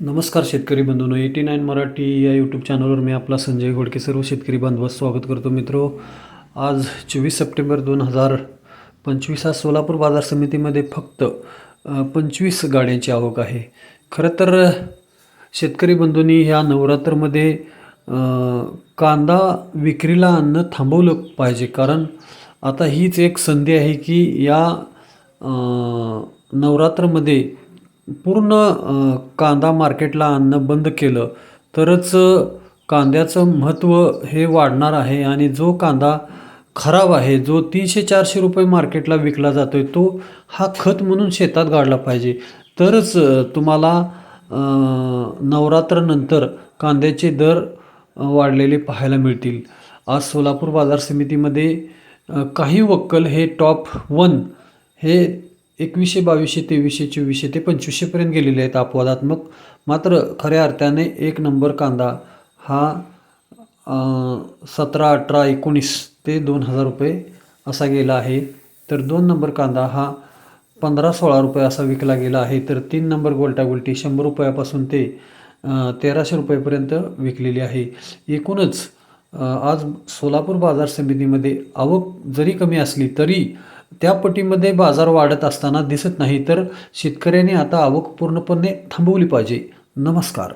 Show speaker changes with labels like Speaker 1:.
Speaker 1: नमस्कार शेतकरी बंधूंनो eighty nine Marathi या यूट्यूब चॅनलवर मी आपला संजय गोडके सर्व शेतकरी बांधवास स्वागत करतो मित्रो. आज चोवीस सप्टेंबर दोन हजार पंचवीस आज सोलापूर बाजार समितीमध्ये फक्त पंचवीस गाड्यांची आवक आहे. खरं तर शेतकरी बंधूंनी ह्या नवरात्रमध्ये कांदा विक्रीला आणणं थांबवलं पाहिजे. कारण आता हीच एक संधी आहे की या नवरात्रमध्ये पूर्ण कांदा मार्केटला आणणं बंद केलं तरच कांद्याचं महत्त्व हे वाढणार आहे आणि जो कांदा खराब आहे जो तीनशे चारशे रुपये मार्केटला विकला जातो आहे तो हा खत म्हणून शेतात गाडला पाहिजे. तरच तुम्हाला नवरात्रानंतर कांद्याचे दर वाढलेले पाहायला मिळतील. आज सोलापूर बाजार समितीमध्ये काही वक्कल हे टॉप वन हे एकवीसशे बावीसशे तेवीसशे चोवीसशे ते पंचवीसशेपर्यंत गेलेले आहेत अपवादात्मक. मात्र खऱ्या अर्थाने एक नंबर कांदा हा सतरा अठरा एकोणीस ते दोन हजार रुपये असा गेला आहे. तर दोन नंबर कांदा हा पंधरा सोळा रुपये असा विकला गेला आहे. तर तीन नंबर गोल्टा शंभर रुपयापासून ते तेराशे रुपयेपर्यंत विकलेली आहे. एकूणच आज सोलापूर बाजार समितीमध्ये आवक जरी कमी असली तरी त्या पटीमध्ये बाजार वाढत असताना दिसत नाही तर शेतकऱ्यांनी आता आवक पूर्णपणे थांबवली पाहिजे. नमस्कार.